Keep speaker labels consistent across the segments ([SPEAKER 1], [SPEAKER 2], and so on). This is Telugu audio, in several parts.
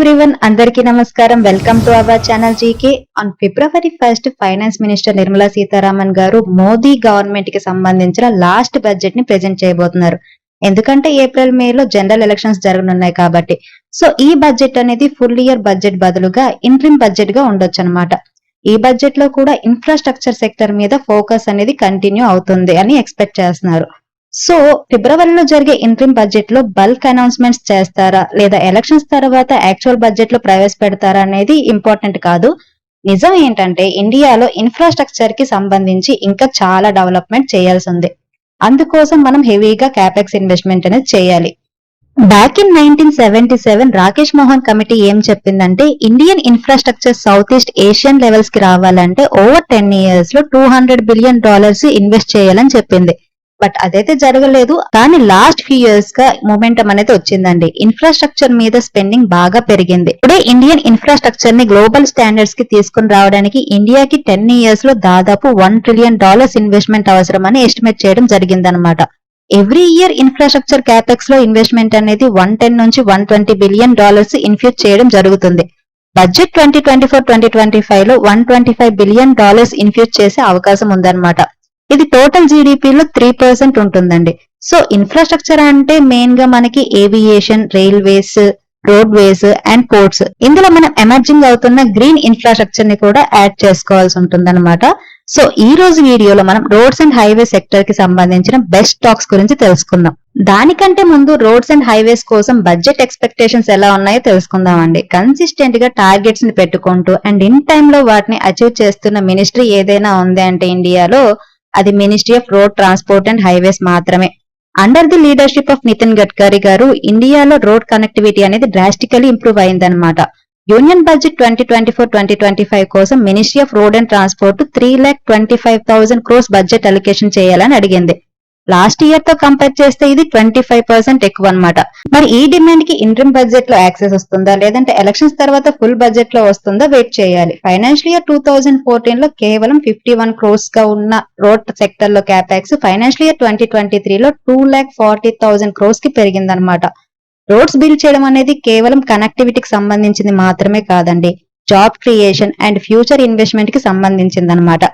[SPEAKER 1] ఎవ్రీవన్ అందరికీ నమస్కారం. Welcome to our channel GK on February first finance minister Nirmala Sitharaman గారు మోదీ గవర్నమెంట్కి సంబంధించిన లాస్ట్ బడ్జెట్ని ప్రెజెంట్ చేయబోతున్నారు. ఎందుకంటే ఏప్రిల్ మే లో జనరల్ ఎలక్షన్స్ జరగనున్నాయి కాబట్టి. సో ఈ బడ్జెట్ అనేది ఫుల్ ఇయర్ బడ్జెట్ బదులుగా ఇంట్రిమ్ బడ్జెట్గా ఉండొచ్చు అనమాట ఈ బడ్జెట్లో కూడా ఇన్ఫ్రాస్ట్రక్చర్ సెక్టర్ మీద ఫోకస్ అనేది కంటిన్యూ అవుతుంది అని ఎక్స్పెక్ట్ చేస్తున్నారు. సో ఫిబ్రవరిలో జరిగే ఇంట్రీమ్ బడ్జెట్లో బల్క్ అనౌన్స్మెంట్స్ చేస్తారా? లేదా ఎలక్షన్స్ తర్వాత యాక్చువల్ బడ్జెట్లో ప్రవేశపెడతారా అనేది ఇంపార్టెంట్ కాదు. నిజం ఏంటంటే ఇండియాలో ఇన్ఫ్రాస్ట్రక్చర్కి సంబంధించి ఇంకా చాలా డెవలప్మెంట్ చేయాల్సి ఉంది. అందుకోసం మనం హెవీగా క్యాపెక్స్ ఇన్వెస్ట్మెంట్ అనేది చేయాలి. Back in nineteen seventy seven Rakesh Mohan committee ఏం చెప్పిందంటే Indian infrastructure south east Asian లెవెల్స్కి రావాలంటే ఓవర్ టెన్ ఇయర్స్లో two hundred billion dollars invest చేయాలని చెప్పింది. బట్ అదైతే జరగలేదు. కానీ లాస్ట్ ఫ్యూ ఇయర్స్గా మూమెంటం అనేది వచ్చిందండి. ఇన్ఫ్రాస్ట్రక్చర్ మీద స్పెండింగ్ బాగా పెరిగింది. ఇప్పుడే ఇండియన్ ఇన్ఫ్రాస్ట్రక్చర్ని గ్లోబల్ స్టాండర్డ్స్కి తీసుకుని రావడానికి ఇండియాకి టెన్ ఇయర్స్లో దాదాపు వన్ ట్రిలియన్ డాలర్స్ ఇన్వెస్ట్మెంట్ అవసరమని ఎస్టిమేట్ చేయడం జరిగిందనమాట ఎవ్రీ ఇయర్ ఇన్ఫ్రాస్ట్రక్చర్ క్యాపెక్స్లో ఇన్వెస్ట్మెంట్ అనేది వన్ టెన్ నుంచి one twenty billion dollars infuse చేయడం జరుగుతుంది. Budget twenty twenty four twenty twenty ఫైవ్లో one twenty five billion dollars infuse చేసే అవకాశం ఉందన్నమాట. ఇది టోటల్ జీడిపిలో త్రీ పర్సెంట్ ఉంటుందండి. సో ఇన్ఫ్రాస్ట్రక్చర్ అంటే మెయిన్గా మనకి aviation railways roadways and ports ఇందులో మనం ఎమర్జింగ్ అవుతున్న గ్రీన్ ఇన్ఫ్రాస్ట్రక్చర్ని కూడా యాడ్ చేసుకోవాల్సి ఉంటుందన్నమాట. సో ఈ రోజు వీడియోలో మనం రోడ్స్ అండ్ హైవే సెక్టర్కి సంబంధించిన బెస్ట్ స్టాక్స్ గురించి తెలుసుకుందాం. దానికంటే ముందు రోడ్స్ అండ్ హైవేస్ కోసం బడ్జెట్ ఎక్స్పెక్టేషన్స్ ఎలా ఉన్నాయో తెలుసుకుందామండి. కన్సిస్టెంట్గా టార్గెట్స్ని పెట్టుకుంటూ అండ్ ఇన్ టైమ్లో వాటిని అచీవ్ చేస్తున్న మినిస్ట్రీ ఏదైనా ఉంది అంటే ఇండియాలో అది ministry of road transport and highways మాత్రమే. Under the leadership of Nitin Gadkari గారు ఇండియాలో రోడ్ కనెక్టివిటీ అనేది డ్రాస్టికలీ ఇంప్రూవ్ అయిందనమాట union budget twenty twenty four twenty twenty five కోసం ministry of road and transport three lakh twenty five thousand crores budget allocation చేయాలని అడిగింది. లాస్ట్ ఇయర్తో కంపేర్ చేస్తే ఇది ట్వంటీ ఫైవ్ పర్సెంట్ ఎక్కువ అనమాట మరి ఈ డిమాండ్కి ఇంటర్మ్ బడ్జెట్లో యాక్సెస్ వస్తుందా? లేదంటే ఎలక్షన్స్ తర్వాత ఫుల్ బడ్జెట్లో వస్తుందా? వెయిట్ చేయాలి. ఫైనాన్షియల్ ఇయర్ టూ థౌసండ్ ఫోర్టీన్లో కేవలం ఫిఫ్టీ వన్ క్రోర్స్గా ఉన్న రోడ్ సెక్టర్లో capex financial year twenty twenty three లో టూ ల్యాక్ ఫార్టీ థౌసండ్ క్రోర్స్కి పెరిగిందనమాట రోడ్స్ బిల్డ్ చేయడం అనేది కేవలం కనెక్టివిటీకి సంబంధించింది మాత్రమే కాదండి. జాబ్ క్రియేషన్ అండ్ ఫ్యూచర్ ఇన్వెస్ట్మెంట్కి సంబంధించింది అనమాట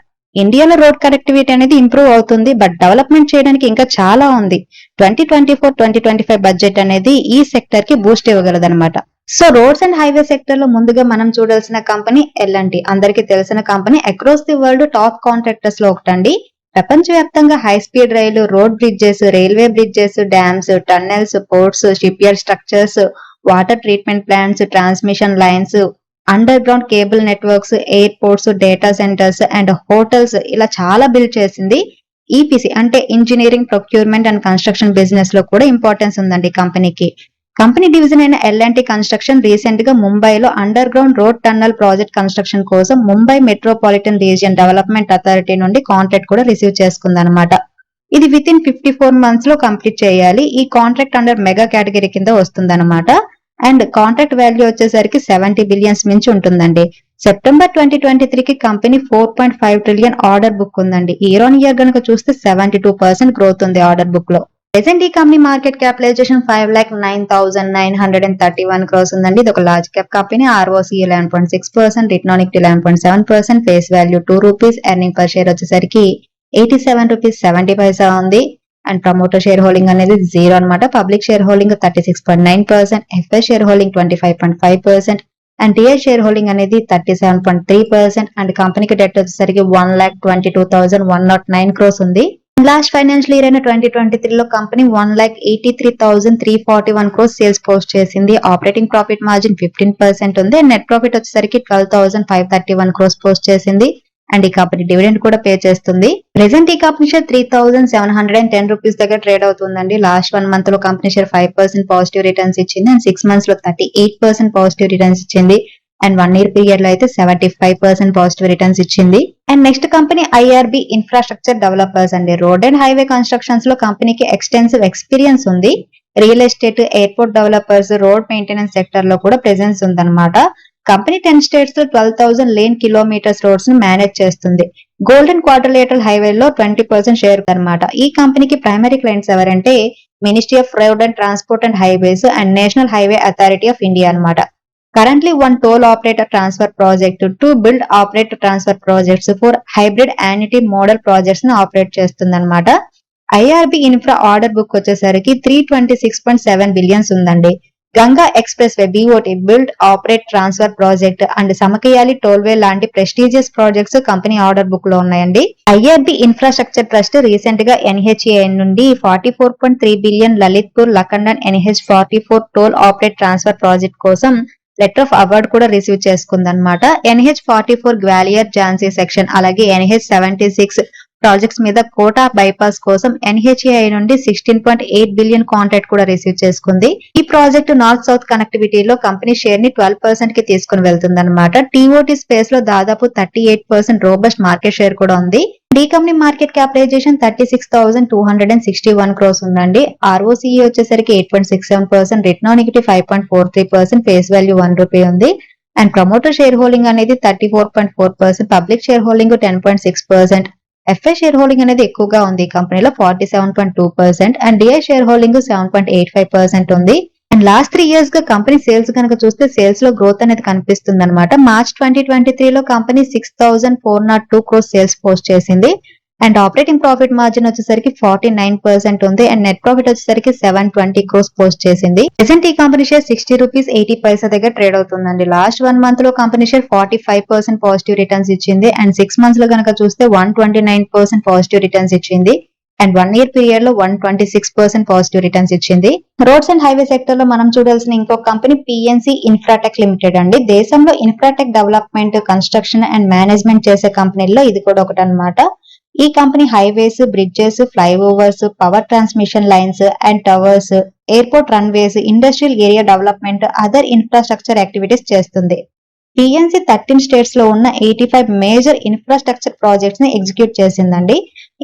[SPEAKER 1] ఇండియాలో రోడ్ కనెక్టివిటీ అనేది ఇంప్రూవ్ అవుతుంది బట్ డెవలప్మెంట్ చేయడానికి ఇంకా చాలా ఉంది. Twenty twenty four twenty twenty five budget అనేది ఈ సెక్టర్కి బూస్ట్ ఇవ్వగలదన్నమాట. సో రోడ్స్ అండ్ హైవే సెక్టర్లో ముందుగా మనం చూడాల్సిన కంపెనీ ఎల్ఎన్టీ అందరికీ తెలిసిన company across the world top కాంట్రాక్టర్స్లో ఒకటండి. ప్రపంచవ్యాప్తంగా high speed rail road bridges railway bridges dams tunnels ports ship yard structures water treatment plants transmission lines underground cable networks airports data centres and hotels ఇలా చాలా బిల్డ్ చేసింది ఈపీసీ అంటే ఇంజనీరింగ్ ప్రొక్యూర్మెంట్ అండ్ కన్స్ట్రక్షన్ బిజినెస్లో కూడా ఇంపార్టెన్స్ ఉందండి కంపెనీకి కంపెనీ డివిజన్ అయిన ఎల్ఎన్టీ కన్స్ట్రక్షన్ రీసెంట్గా ముంబైలో underground road tunnel project construction కోసం Mumbai metropolitan region development authority నుండి కాంట్రాక్ట్ కూడా రిసీవ్ చేసుకుందనమాట ఇది విత్ ఇన్ ఫిఫ్టీ ఫోర్ మంత్స్లో కంప్లీట్ చేయాలి. ఈ కాంట్రాక్ట్ అండర్ మెగా కేటగిరీ కింద వస్తుందన్నమాట. అండ్ కాంట్రాక్ట్ వాల్యూ వచ్చేసరికి సెవెంటీ బిలియన్స్ మించి ఉంటుందండి. సెప్టెంబర్ ట్వంటీ ట్వంటీ త్రీకి company four point five trillion order book ఉందండి. ఇయర్ ఆన్ ఇయర్ కనుక చూస్తే సెవెంటీ టూ పర్సెంట్ గ్రోత్ ఉంది ఆర్డర్ బుక్లో. ప్రెసెంట్ ఈ company market capitalisation five lakh nine thousand nine hundred and thirty one crores ఉందండి. ఇది ఒక large cap company. ROC eleven point six percent return eleven point seven percent face value two rupees earning per share వచ్చేసరికి eighty seven rupees seventy paisa ఉంది. అండ్ ప్రమోటర్ షేర్ హోల్డింగ్ అనేది జీరో అనమాట public shareholding thirty six point nine percent FI shareholding twenty five point five percent and TI shareholding అనేది thirty seven point three percent and కంపెనీకి డెట్ వచ్చేసరికి one lakh twenty two thousand one not nine crores ఉంది లాస్ట్ ఫైనాన్షియల్ ఇయర్ అయిన ట్వంటీ ట్వంటీ త్రీలో company one lakh eighty three thousand three forty one crores sales post చేసింది. Operating profit margin fifteen percent ఉంది. నెట్ ప్రాఫిట్ వచ్చేసరికి twelve thousand five thirty one crores post చేసింది. అండ్ ఈ కంపెనీ డివిడెండ్ కూడా పే చేస్తుంది. ప్రెసెంట్ ఈ company share three thousand seven hundred and ten rupees దగ్గర ట్రేడ్ అవుతుందండి. లాస్ట్ వన్ మంత్లో company share five percent positive returns ఇచ్చింది. అండ్ సిక్స్ మంత్స్లో thirty eight percent positive returns ఇచ్చింది. అండ్ వన్ ఇయర్ పీరియడ్లో అయితే seventy five percent positive returns ఇచ్చింది and next company IRB infrastructure developers అండి. రోడ్ అండ్ హైవే కన్స్ట్రక్షన్స్లో కంపెనీకి ఎక్స్టెన్సివ్ ఎక్స్పీరియన్స్ ఉంది. Real estate airport developers road maintenance సెక్టర్లో కూడా ప్రెసెన్స్ ఉందన్నమాట. కంపెనీ టెన్ స్టేట్స్లో ట్వెల్వ్ థౌసండ్ లేన్ కిలోమీటర్స్ రోడ్స్ను మేనేజ్ చేస్తుంది. గోల్డెన్ క్వార్టర్లేటల్ హైవే లో ట్వంటీ పర్సెంట్ షేర్ అనమాట ఈ కంపెనీకి ప్రైమరీ క్లయింట్స్ ఎవరంటే ministry of road and transport and highways and national highway authority of India అన్నమాట. Currently, one toll operator transfer project two build operator transfer projects for hybrid annuity model projects ని ఆపరేట్ చేస్తుందన్నమాట. ఐఆర్బి ఇన్ఫ్రా ఆర్డర్ బుక్ వచ్చేసరికి three twenty six point seven billions ఉందండి. Ganga expressway BOT build operate transfer project and Samakhiali tollway లాంటి ప్రెస్టీజియస్ ప్రాజెక్ట్స్ కంపెనీ ఆర్డర్ బుక్లో ఉన్నాయండి. ఐఆర్బి ఇన్ఫ్రాస్ట్రక్చర్ ట్రస్ట్ రీసెంట్గా ఎన్హెచ్ఏ నుండి forty four point three billion Lalitpur Lakhnadon NH forty four toll operate transfer project కోసం లెటర్ ఆఫ్ అవార్డు కూడా receive చేసుకుందనమాట NH forty four Gwalior Jhansi section అలాగే ఎన్హెచ్ సెవెంటీ సిక్స్ ప్రాజెక్ట్స్ మీద కోటా బైపాస్ కోసం ఎన్హెచ్ఏఐ నుండి sixteen point eight billion contract కూడా రిసీవ్ చేసుకుంది. ఈ ప్రాజెక్ట్ నార్త్ సౌత్ కనెక్టివిటీలో కంపెనీ షేర్ని ట్వెల్వ్ పర్సెంట్కి తీసుకుని వెళ్తుంది అనమాట టీఓటీ స్పేస్లో దాదాపు thirty eight percent robust market share కూడా ఉంది. The company market capitalisation thirty six thousand two hundred and sixty one crores ఉందండి. ఆర్ఓసీఈ వచ్చేసరికి eight point six seven percent return on equity five point four three percent face value one rupee ఉంది. అండ్ ప్రమోటర్ షేర్ హోల్డింగ్ అనేది thirty four point four percent public share holding ten point six percent FI share holding అనేది ఎక్కువగా ఉంది కంపెనీలో forty seven point two percent and DI share holding seven point eight five percent ఉంది. అండ్ లాస్ట్ త్రీ ఇయర్స్గా కంపెనీ సేల్స్ కనుక చూస్తే సేల్స్లో గ్రోత్ అనేది కనిపిస్తుంది అనమాట మార్చ్ ట్వంటీ ట్వంటీ త్రీ లో company six thousand four nought two crores sales post చేసింది. అండ్ ఆపరేటింగ్ ప్రాఫిట్ మార్జిన్ వచ్చేసరికి ఫార్టీ నైన్ పర్సెంట్ ఉంది. అండ్ నెట్ ప్రాఫిట్ వచ్చేసరికి సెవెన్ ట్వంటీ క్రోస్ పోస్ట్ చేసింది. ప్రెసెంట్ ఈ company share sixty rupees eighty paisa దగ్గర ట్రేడ్ అవుతుందండి. లాస్ట్ వన్ మంత్లో company share forty five percent positive returns ఇచ్చింది. అండ్ సిక్స్ మంత్స్లో కనుక చూస్తే one twenty nine percent positive returns ఇచ్చింది. అండ్ వన్ ఇయర్ పీరియడ్లో one twenty six percent positive returns ఇచ్చింది. రోడ్స్ అండ్ హైవే సెక్టర్లో మనం చూడాల్సిన ఇంకో కంపెనీ పిఎన్సి ఇన్ఫ్రాటెక్ లిమిటెడ్ అండి. దేశంలో infratech development construction and management చేసే కంపెనీల్లో ఇది కూడా ఒకటి అనమాట ఈ company highways bridges flyovers power transmission lines and towers airport runways industrial area development other infrastructure activities చేస్తుంది. పిఎన్సి థర్టీన్ స్టేట్స్లో ఉన్న ఎయిటీ ఫైవ్ మేజర్ ఇన్ఫ్రాస్ట్రక్చర్ ప్రాజెక్ట్స్ని ఎగ్జిక్యూట్ చేసిందండి.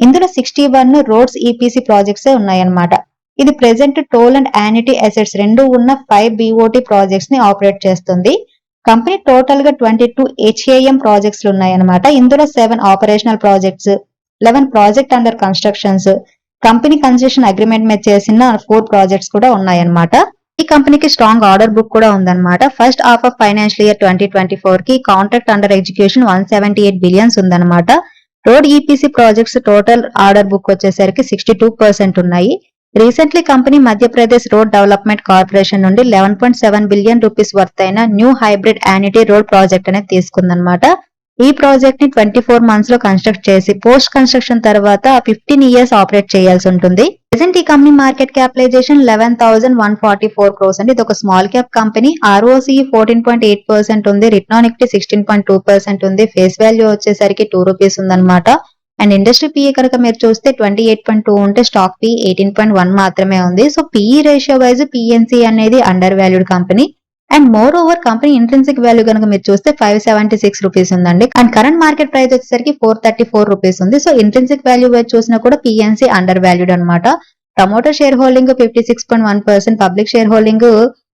[SPEAKER 1] ఇందులో sixty one roads EPC projects ఉన్నాయన్నమాట. ఇది present toll and annuity assets రెండు ఉన్న ఫైవ్ బీఓటీ ప్రాజెక్ట్స్ని ఆపరేట్ చేస్తుంది. కంపెనీ టోటల్గా ట్వంటీ టూ హెచ్ఏఎం ప్రాజెక్ట్స్ ఉన్నాయన్నమాట. ఇందులో seven operational projects eleven project under constructions company concession agreement మీద చేసిన ఫోర్ ప్రాజెక్ట్స్ కూడా ఉన్నాయన్నమాట. ఈ కంపెనీకి స్ట్రాంగ్ ఆర్డర్ బుక్ కూడా ఉందన్నమాట. First half of financial year twenty twenty ఫోర్కి contract under execution one seventy eight billions ఉందన్నమాట road EPC projects total order book వచ్చేసరికి సిక్స్టీ టూ పర్సెంట్ ఉన్నాయి. Recently company Madhya Pradesh road development corporation నుండి eleven point seven billion rupees worth అయిన new hybrid annuity road project అనేది తీసుకుందనమాట ఈ ప్రాజెక్ట్ని ట్వంటీ ఫోర్ మంత్స్లో కన్స్ట్రక్ట్ చేసి పోస్ట్ కన్స్ట్రక్షన్ తర్వాత ఫిఫ్టీన్ ఇయర్స్ ఆపరేట్ చేయాల్సి ఉంటుంది. ప్రెసెంట్ ఈ company market capitalisation eleven thousand one forty four crores అండి ఇది ఒక small cap company ROC fourteen point eight percent ఉంది. Return on sixteen point two percent ఉంది. ఫేస్ వాల్యూ వచ్చేసరికి టూ రూపీస్ ఉందన్నమాట. అండ్ ఇండస్ట్రీ పిఈ కనుక మీరు చూస్తే ట్వంటీ ఎయిట్ పాయింట్ టూ ఉంటే stock P eighteen point one మాత్రమే ఉంది. So PE ratio wise PNC అనేది undervalued company and moreover company intrinsic value కనుక మీరు చూస్తే ఫైవ్ సెవెంటీ సిక్స్ రూపీస్ ఉందండి. అండ్ కరెంట్ మార్కెట్ ప్రైస్ వచ్చేసరికి ఫోర్ థర్టీ ఫోర్ రూపీస్ ఉంది. సో ఇంట్రెన్సిక్ వాల్యూ వైజ్ చూసినా కూడా పిఎన్సి అండర్ వాల్యూడ్ అనమాట promoter shareholding fifty six point one percent public shareholding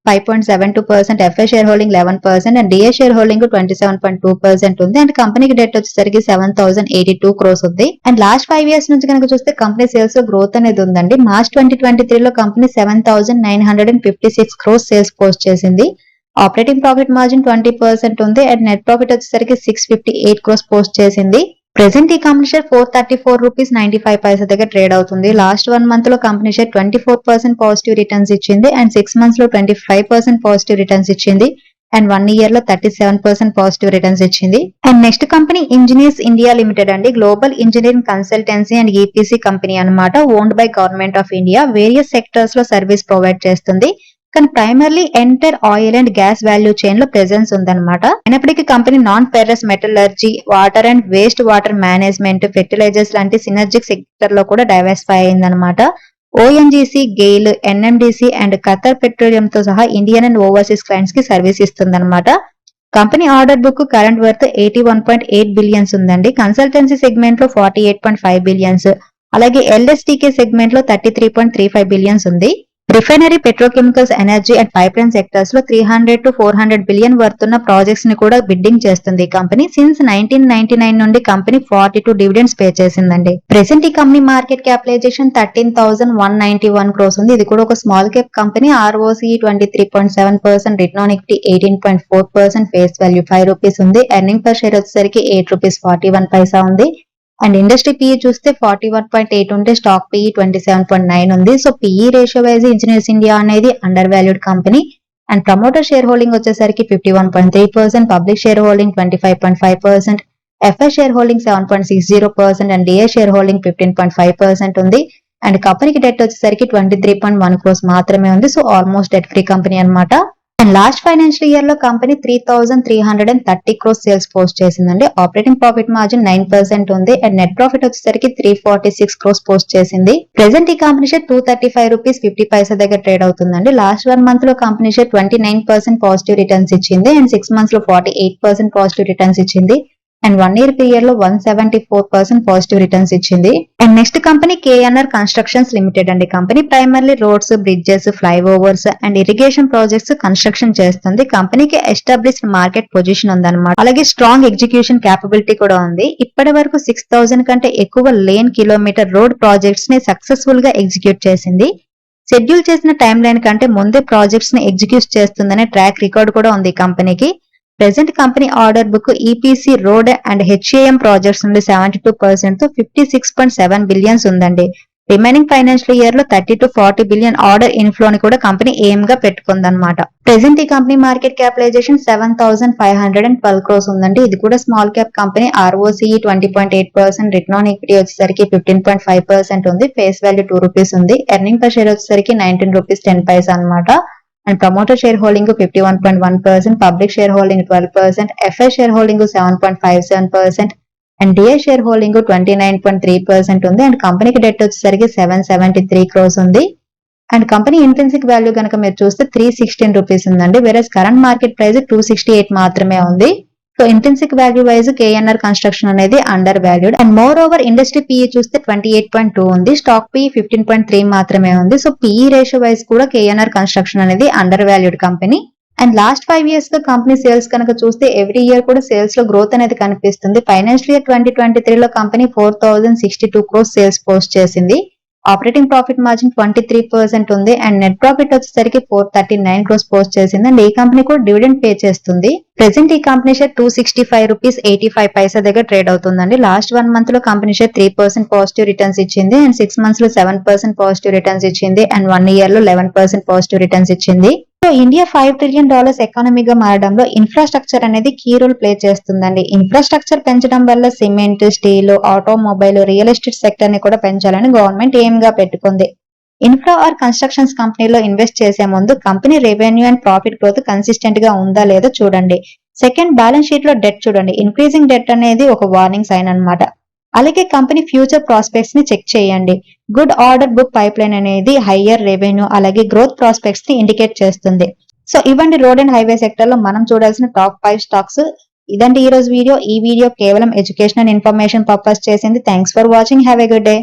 [SPEAKER 1] five point seven two percent FI shareholding eleven percent and DA shareholding twenty seven point two percent ఉంది. అండ్ కంపెనీకి డెట్ వచ్చేసరికి seven thousand eighty two crores ఉంది. అండ్ లాస్ట్ ఫైవ్ ఇయర్స్ నుంచి కనుక చూస్తే కంపెనీ సేల్స్లో గ్రోత్ అనేది ఉందండి. మార్చ్ ట్వంటీ ట్వంటీ త్రీ లో company seven thousand nine hundred and fifty six crores sales post చేసింది. Operating profit margin twenty percent ఉంది అండ్ నెట్ ప్రాఫిట్ వచ్చేసరికి six fifty eight crores post చేసింది. ప్రెసెంట్ ఈ company share four thirty four rupees ninety five paisa దగ్గర ట్రేడ్ అవుతుంది. లాస్ట్ వన్ మంత్లో company share twenty four percent positive returns ఇచ్చింది అండ్ సిక్స్ మంత్స్లో twenty five percent positive returns ఇచ్చింది అండ్ వన్ ఇయర్లో thirty seven percent positive returns ఇచ్చింది. And next company Engineers India Limited అండి. Global engineering consultancy and EPC company అన్నమాట owned by government of India. Various సెక్టర్స్లో service provide చేస్తుంది. కానీ primarily enter oil and gas value చైన్లో presence ఉందన్నమాట. అయినప్పటికీ company non ferrous metallurgy water and waste water management fertilisers లాంటి సినర్జిక్ సెక్టర్లో కూడా డైవర్సిఫై అయిందనమాట ONGC GAIL NMDC and Qatar Petroleum తో సహా ఇండియన్ అండ్ ఓవర్సీస్ క్లయింట్స్కి service ఇస్తుందన్నమాట. Company order book current worth eighty one point eight billions ఉందండి. కన్సల్టెన్సీ సెగ్మెంట్లో forty eight point five billions అలాగే ఎల్ఎస్టీకే సెగ్మెంట్లో thirty three point three five billions ఉంది. Refinery petrochemicals energy and pipeline సెక్టర్స్లో three hundred to four hundred billion worth ఉన్న ప్రాజెక్ట్స్ని కూడా బిడ్డింగ్ చేస్తుంది ఈ company. Since nineteen ninety nine నుండి company forty two dividends pay చేసిందండి. ప్రెసెంట్ ఈ company market capitalisation thirteen thousand one ninety one crores ఉంది. ఇది కూడా ఒక small cap company. ROC twenty three point seven percent return on eighteen point four percent face value five rupees ఉంది. ఎర్నింగ్ పర్ షేర్ వచ్చేసరికి eight rupees forty one paisa ఉంది. అండ్ ఇండస్ట్రీ పిఈ చూస్తే ఫార్టీ వన్ పాయింట్ ఎయిట్ ఉంటే stock PE twenty seven point nine ఉంది. So PE ratio wise Engineers India అనేది undervalued company and promoter shareholding వచ్చేసరికి fifty one point three percent public shareholding twenty five point five percent FI shareholding seven point six zero percent and DA shareholding fifteen point five percent ఉంది. అండ్ కంపెనీకి డెట్ వచ్చేసరికి twenty three point one crores మాత్రమే ఉంది. So almost debt free company అన్నమాట. అండ్ లాస్ట్ ఫైనాన్షియల్ ఇయర్లో company three thousand three hundred and thirty crores sales post చేసిందండి. Operating profit margin nine percent ఉంది. అండ్ నెట్ ప్రాఫిట్ వచ్చేసరికి three forty six crores post చేసింది. ప్రెసెంట్ ఈ company share two thirty five rupees fifty paisa దగ్గర ట్రేడ్ అవుతుందండి. లాస్ట్ వన్ మంత్లో company share twenty nine percent positive returns ఇచ్చింది. అండ్ సిక్స్ మంత్స్లో forty eight percent positive returns ఇచ్చింది. అండ్ వన్ ఇయర్ పీరియడ్లో one seventy four percent positive returns ఇచ్చింది. And next company KNR Constructions Limited అండి. Company primarily roads bridges flyovers and irrigation projects construction చేస్తుంది. కంపెనీకి ఎస్టాబ్లిష్డ్ మార్కెట్ పొజిషన్ ఉందన్నమాట. అలాగే స్ట్రాంగ్ ఎగ్జిక్యూషన్ క్యాపబిలిటీ కూడా ఉంది. ఇప్పటి వరకు సిక్స్ థౌసండ్ కంటే ఎక్కువ లేన్ కిలోమీటర్ రోడ్ ప్రాజెక్ట్స్ని సక్సెస్ఫుల్గా ఎగ్జిక్యూట్ చేసింది. షెడ్యూల్ చేసిన టైం లైన్ కంటే ముందే ప్రాజెక్ట్స్ని ఎగ్జిక్యూట్ చేస్తుందనే ట్రాక్ రికార్డ్ కూడా ఉంది కంపెనీకి present company order book EPC road and HAM projects నుండి seventy two పర్సెంట్తో fifty six point seven billions ఉందండి. రిమైనింగ్ ఫైనాన్షియల్ ఇయర్లో thirty to forty billion order inflow ని కూడా కంపెనీ ఎయిమ్గా పెట్టుకుందనమాట ప్రెసెంట్ ఈ company market capitalisation seven thousand five hundred and twelve crores ఉందండి. ఇది కూడా small cap company ROCE twenty point eight percent return on equity వచ్చేసరికి ఫిఫ్టీన్ పాయింట్ ఫైవ్ పర్సెంట్ ఉంది. ఫేస్ వాల్యూ టూ రూపీస్ ఉంది. ఎర్నింగ్ పర్ షేర్ వచ్చేసరికి నైన్టీన్ రూపీస్ టెన్ పైస్ అనమాట and promoter share holding fifty one point one percent public share holding twelve percent FI share holding seven point five seven percent and DA share holding twenty nine point three percent ఉంది అండ్ కంపెనీకి డెట్ వచ్చేసరికి సెవెన్ సెవెంటీ త్రీ క్రోస్ ఉంది. అండ్ కంపెనీ ఇంటెన్సిక్ వాల్యూ కనుక మీరు చూస్తే త్రీ సిక్స్టీన్ రూపీస్ ఉందండి. వేరే current market price two sixty eight మాత్రమే ఉంది. So intrinsic value wise KNR construction అనేది under valued and more over industry PE చూస్తే ట్వంటీ ఎయిట్ పాయింట్ టూ ఉంది stock P fifteen point three మాత్రమే ఉంది. సో పిఈ రేషియో వైజ్ కూడా కేఎన్ఆర్ కన్స్ట్రక్షన్ అనేది under valued company and last five ఇయర్స్లో కంపెనీ సేల్స్ కనుక చూస్తే ఎవ్రీ ఇయర్ కూడా సేల్స్లో గ్రోత్ అనేది కనిపిస్తుంది. Financial year twenty twenty three లో company four thousand sixty two crores sales post చేసింది. Operating profit margin twenty three percent ఉంది. అండ్ నెట్ ప్రాఫిట్ వచ్చేసరికి four thirty nine crores post చేసింది. అండ్ ఈ కంపెనీ కూడా డివిడెండ్ పే చేస్తుంది. ప్రెసెంట్ ఈ company share two sixty five rupees eighty five paisa దగ్గర ట్రేడ్ అవుతుందండి. లాస్ట్ వన్ మంత్లో company share three percent positive returns ఇచ్చింది. అండ్ సిక్స్ మంత్స్లో సెవెన్ పర్సెంట్ పాజిటివ్ రిటర్న్స్ ఇచ్చింది. అండ్ వన్ ఇయర్లో లెవెన్ పర్సెంట్ పాజిటివ్ రిటర్న్స్ ఇచ్చింది. So India five trillion dollars ఎకానమీగా మారడంలో ఇన్ఫ్రాస్ట్రక్చర్ అనేది కీ రోల్ ప్లే చేస్తుందండి. ఇన్ఫ్రాస్ట్రక్చర్ పెంచడం వల్ల cement steel automobile real estate సెక్టర్ని కూడా పెంచాలని గవర్నమెంట్ ఎయిమ్గా పెట్టుకుంది. ఇన్ఫ్రా ఆర్ కన్స్ట్రక్షన్స్ కంపెనీలో ఇన్వెస్ట్ చేసే ముందు company revenue and profit growth కన్సిస్టెంట్గా ఉందా లేదో చూడండి. సెకండ్ బ్యాలెన్స్ షీట్లో డెట్ చూడండి. ఇంక్రీజింగ్ డెట్ అనేది ఒక వార్నింగ్ సైన్ అన్నమాట. అలాగే కంపెనీ ఫ్యూచర్ ప్రాస్పెక్ట్స్ని చెక్ చేయండి. Good order book pipeline అనేది హయ్యర్ రెవెన్యూ అలాగే గ్రోత్ ప్రాస్పెక్ట్స్ని ఇండికేట్ చేస్తుంది. సో ఇవ్వండి రోడ్ అండ్ హైవే సెక్టర్లో మనం చూడాల్సిన టాప్ ఫైవ్ స్టాక్స్. ఇదండి ఈ రోజు వీడియో. ఈ వీడియో కేవలం ఎడ్యుకేషన్ అండ్ ఇన్ఫర్మేషన్ పర్పస్ చేసింది. Thanks for watching. Have a good day.